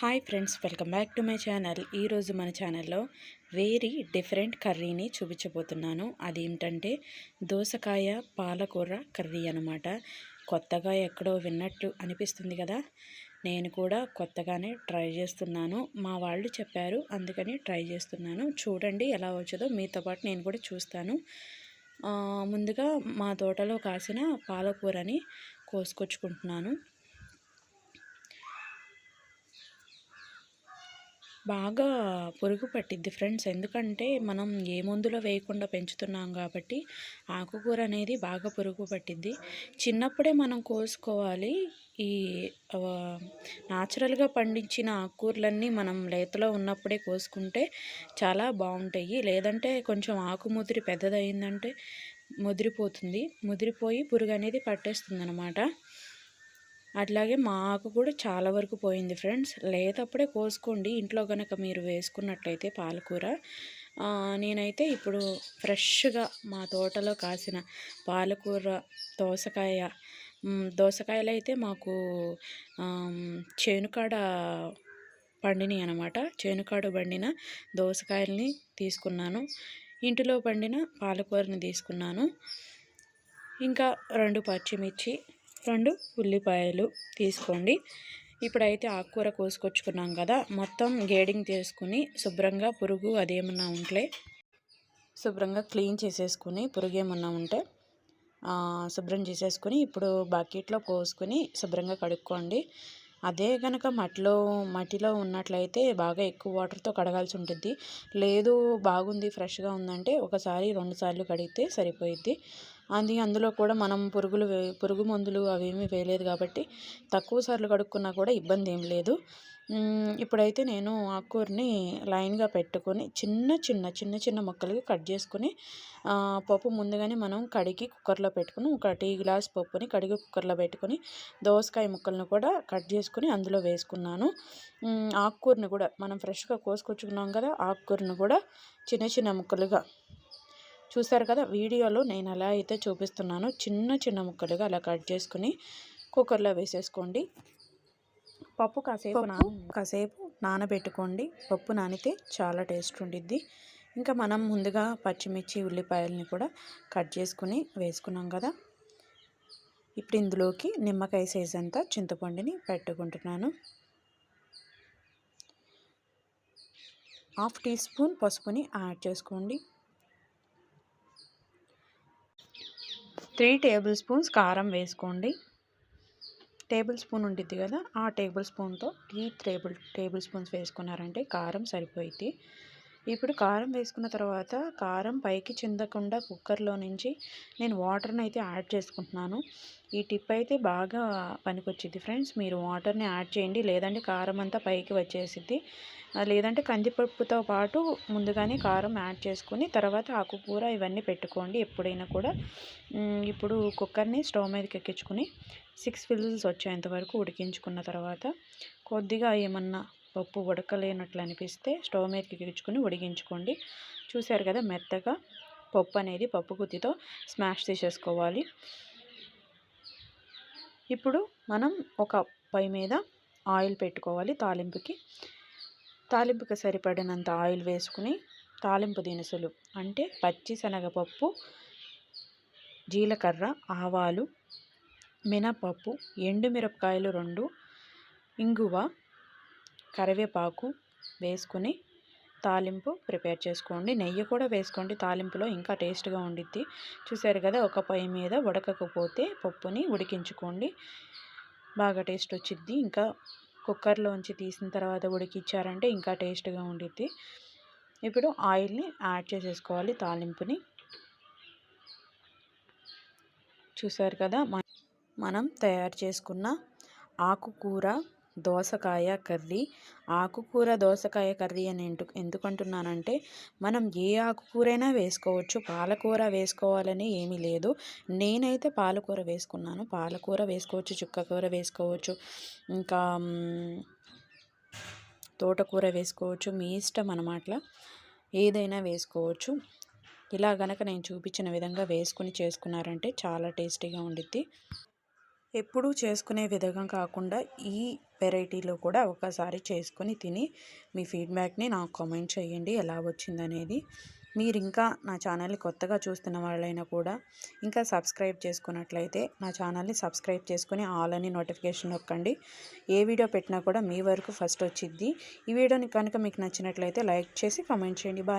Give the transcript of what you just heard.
Hi friends welcome back to my channel. ఈరోజు మన ఛానల్లో వేరీ డిఫరెంట్ కర్రీని చూపించబోతున్నాను. అదేంటంటే దోసకాయ పాలకూర కర్రీ అనమాట కొత్తగా ఎక్కడో విన్నట్టు అనిపిస్తుంది కదా. నేను కూడా కొత్తగానే ట్రై చేస్తున్నాను. మా వాళ్ళు చెప్పారు అందుకని ట్రై చేస్తున్నాను. చూడండి ఎలా వచ్చదో మీతో పాటు నేను కూడా చూస్తాను. ముందుగా మా తోటలో కాసిన పాలకూరని కోసుకొచ్చుకుంటున్నాను. బాగా పురుగు పట్టిద్ది ఫ్రెండ్స్. ఎందుకంటే మనం ఏ మందులో వేయకుండా పెంచుతున్నాం కాబట్టి ఆకుకూర అనేది బాగా పురుగు పట్టిద్ది. చిన్నప్పుడే మనం కోసుకోవాలి. ఈ న్యాచురల్గా పండించిన ఆకుకూరలన్నీ మనం లేతలో ఉన్నప్పుడే కోసుకుంటే చాలా బాగుంటాయి. లేదంటే కొంచెం ఆకు ముదిరి పెద్దదయిందంటే ముదిరిపోతుంది. ముదిరిపోయి పురుగు అనేది పట్టేస్తుంది అనమాట అట్లాగే మా ఆకు కూడా చాలా వరకు పోయింది ఫ్రెండ్స్. లేతప్పుడే కోసుకోండి. ఇంట్లో కనుక మీరు వేసుకున్నట్లయితే పాలకూర. నేనైతే ఇప్పుడు ఫ్రెష్గా మా తోటలో కాసిన పాలకూర దోసకాయ దోసకాయలు అయితే మాకు చేనుకాడ పండినాయి అనమాట చేనుకాడ పండిన దోసకాయల్ని తీసుకున్నాను. ఇంటిలో పండిన పాలకూరని తీసుకున్నాను. ఇంకా రెండు పచ్చిమిర్చి రెండు ఉల్లిపాయలు తీసుకోండి. ఇప్పుడైతే ఆకుకూర కోసుకొచ్చుకున్నాం కదా మొత్తం గేడింగ్ చేసుకుని శుభ్రంగా పురుగు అదేమన్నా ఉంటే శుభ్రంగా క్లీన్ చేసేసుకుని పురుగు ఏమన్నా ఉంటే శుభ్రం చేసేసుకుని ఇప్పుడు బకెట్లో పోసుకొని శుభ్రంగా కడుక్కోండి. అదే కనుక మట్టిలో మట్టిలో ఉన్నట్లయితే బాగా ఎక్కువ వాటర్తో కడగాల్సి ఉంటుంది. లేదు బాగుంది ఫ్రెష్గా ఉందంటే ఒకసారి రెండుసార్లు కడిగితే సరిపోయిద్ది. అది అందులో కూడా మనం పురుగులు వే- పురుగు మందులు అవేమీ వేయలేదు కాబట్టి తక్కువ సార్లు కడుక్కున్నా కూడా ఇబ్బంది ఏం లేదు. ఇప్పుడైతే నేను ఆకుకూరని లైన్గా పెట్టుకొని చిన్న చిన్న చిన్న చిన్న ముక్కలుగా కట్ చేసుకొని పప్పు ముందుగానే మనం కడిగి కుక్కర్లో పెట్టుకుని ఒక టీ గ్లాస్ పప్పుని కడిగి కుక్కర్లో పెట్టుకొని దోసకాయ ముక్కలను కూడా కట్ చేసుకుని అందులో వేసుకున్నాను. ఆకుకూరని కూడా మనం ఫ్రెష్గా కోసుకొచ్చుకున్నాం కదా ఆకుకూరని కూడా చిన్న చిన్న ముక్కలుగా చూసారు కదా వీడియోలో నేను ఎలా అయితే చూపిస్తున్నానో. చిన్న చిన్న ముక్కలుగా అలా కట్ చేసుకుని కుక్కర్లో వేసేసుకోండి. పప్పు కాసేపు నా కాసేపు నానబెట్టుకోండి. పప్పు నానితే చాలా టేస్ట్ ఉండిద్ది. ఇంకా మనం ముందుగా పచ్చిమిర్చి ఉల్లిపాయలని కూడా కట్ చేసుకుని వేసుకున్నాం కదా ఇప్పుడు ఇందులోకి నిమ్మకాయ సైజ్ అంతా చింతపండుని పెట్టుకుంటున్నాను. హాఫ్ టీ స్పూన్ పసుపుని యాడ్ చేసుకోండి. త్రీ టేబుల్ స్పూన్స్ కారం వేసుకోండి. టేబుల్ స్పూన్ ఉంటుంది కదా ఆ టేబుల్ స్పూన్తో త్రీ టేబుల్ టేబుల్ స్పూన్స్ వేసుకున్నారంటే కారం సరిపోయింది ఇప్పుడు కారం వేసుకున్న తర్వాత కారం పైకి చిందకుండా కుక్కర్లో నుంచి నేను వాటర్ని అయితే యాడ్ చేసుకుంటున్నాను. ఈ టిప్ అయితే బాగా పనికొచ్చింది ఫ్రెండ్స్. మీరు వాటర్ని యాడ్ చేయండి. లేదంటే కారం అంతా పైకి వచ్చేసిద్ది. లేదంటే కందిపప్పుతో పాటు ముందుగానే కారం యాడ్ చేసుకుని తర్వాత ఆకుకూర ఇవన్నీ పెట్టుకోండి ఎప్పుడైనా కూడా. ఇప్పుడు కుక్కర్ని స్టవ్ మీదకి ఎక్కించుకుని సిక్స్ విజిల్స్ వచ్చేంత వరకు ఉడికించుకున్న తర్వాత కొద్దిగా ఏమన్నా పప్పు ఉడకలేనట్లు అనిపిస్తే స్టవ్ మీదకి గిరుచుకుని ఉడిగించుకోండి చూశారు కదా మెత్తగా పప్పు అనేది పప్పు గుత్తితో స్మాష్ తీసేసుకోవాలి ఇప్పుడు మనం ఒక పై మీద ఆయిల్ పెట్టుకోవాలి తాలింపుకి. తాలింపుకి సరిపడినంత ఆయిల్ వేసుకుని తాలింపు దినుసులు అంటే పచ్చిశనగపప్పు జీలకర్ర ఆవాలు మినపప్పు ఎండుమిరపకాయలు రెండు ఇంగువ కరివేపాకు వేసుకుని తాలింపు ప్రిపేర్ చేసుకోండి. నెయ్యి కూడా వేసుకోండి. తాలింపులో ఇంకా టేస్ట్గా ఉండిద్ది. చూసారు కదా ఒక పొయ్యి మీద ఉడకకపోతే పప్పుని ఉడికించుకోండి. బాగా టేస్ట్ వచ్చిద్ది. ఇంకా కుక్కర్లోంచి తీసిన తర్వాత ఉడికిచ్చారంటే ఇంకా టేస్ట్గా ఉండిద్ది. ఇప్పుడు ఆయిల్ని యాడ్ చేసేసుకోవాలి తాలింపుని. చూసారు కదా మనం తయారు చేసుకున్న ఆకుకూర దోసకాయ కర్రీ. ఆకుకూర దోసకాయ కర్రీ అని ఎందు ఎందుకంటున్నానంటే మనం ఏ ఆకుకూరైనా వేసుకోవచ్చు. పాలకూర వేసుకోవాలని ఏమీ లేదు. నేనైతే పాలకూర వేసుకున్నాను. పాలకూర వేసుకోవచ్చు చుక్కకూర వేసుకోవచ్చు ఇంకా తోటకూర వేసుకోవచ్చు. మీ ఇష్టం అన్నమాట ఏదైనా వేసుకోవచ్చు. ఇలా గనక నేను చూపించిన విధంగా వేసుకుని చేసుకున్నారంటే చాలా టేస్టీగా ఉండిద్ది. ఎప్పుడూ చేసుకునే విధంగా కాకుండా ఈ వెరైటీలో కూడా ఒకసారి చేసుకొని తిని మీ ఫీడ్బ్యాక్ని నాకు కామెంట్ చేయండి. ఎలా వచ్చిందనేది. మీరు ఇంకా నా ఛానల్ని కొత్తగా చూస్తున్న వాళ్ళైనా కూడా ఇంకా సబ్స్క్రైబ్ చేసుకున్నట్లయితే నా ఛానల్ని సబ్స్క్రైబ్ చేసుకుని ఆల్ అని నోటిఫికేషన్ నొక్కండి. ఏ వీడియో పెట్టినా కూడా మీ వరకు ఫస్ట్ వచ్చిద్ది. ఈ వీడియోని కనుక మీకు నచ్చినట్లయితే లైక్ చేసి కామెంట్ చేయండి. బాయ్.